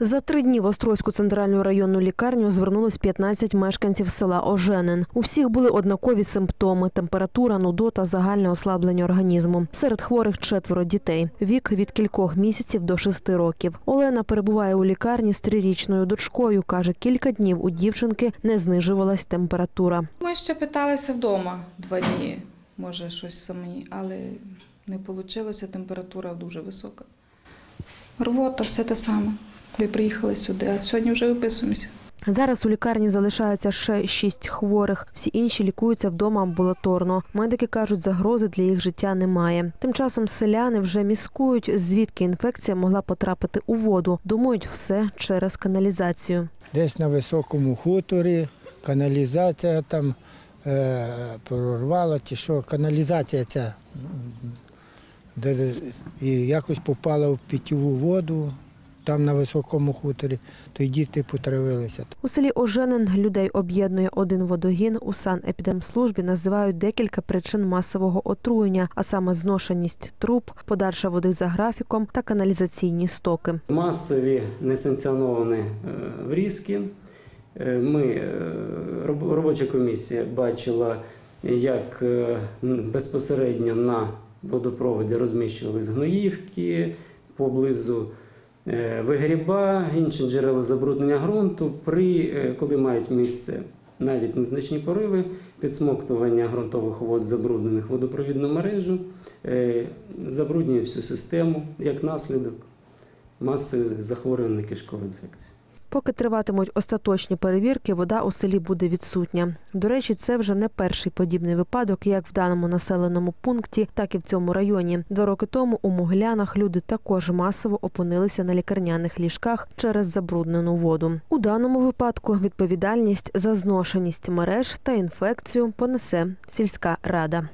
За три дні в Острозьку центральну районну лікарню звернулось 15 мешканців села Оженин. У всіх були однакові симптоми: температура, нудота, загальне ослаблення організму. Серед хворих четверо дітей. Вік від кількох місяців до шести років. Олена перебуває у лікарні з трирічною дочкою. каже, кілька днів у дівчинки не знижувалась температура. Ми ще питалися вдома два дні, може щось самі, але не вийшло, температура дуже висока. Рвота, все те саме. Коли приїхали сюди, а сьогодні вже виписуємося. Зараз у лікарні залишається ще шість хворих. Всі інші лікуються вдома амбулаторно. Медики кажуть, загрози для їх життя немає. Тим часом селяни вже міскують, звідки інфекція могла потрапити у воду. Думають, все через каналізацію. Десь на високому хуторі, каналізація там е, прорвала, чи що, каналізація ця, де, і якось попала в питьову воду, там на високому хуторі, то й діти потравилися. У селі Оженин людей об'єднує один водогін. У санепідемслужбі називають декілька причин масового отруєння, а саме зношеність труб, подача води за графіком та каналізаційні стоки. масові несанкціоновані е, врізки. Е, Ми, е, робоча комісія бачила, як безпосередньо на водопроводі розміщувались гноївки поблизу вигріба, інші джерела забруднення ґрунту, при, е, коли мають місце навіть незначні пориви, підсмоктування ґрунтових вод забруднених водопровідну мережу, е, забруднює всю систему як наслідок масові захворювання на інфекції. Поки триватимуть остаточні перевірки, вода у селі буде відсутня. До речі, це вже не перший подібний випадок, як в даному населеному пункті, так і в цьому районі. Два роки тому у Могилянах люди також масово опинилися на лікарняних ліжках через забруднену воду. У даному випадку відповідальність за зношеність мереж та інфекцію понесе сільська рада.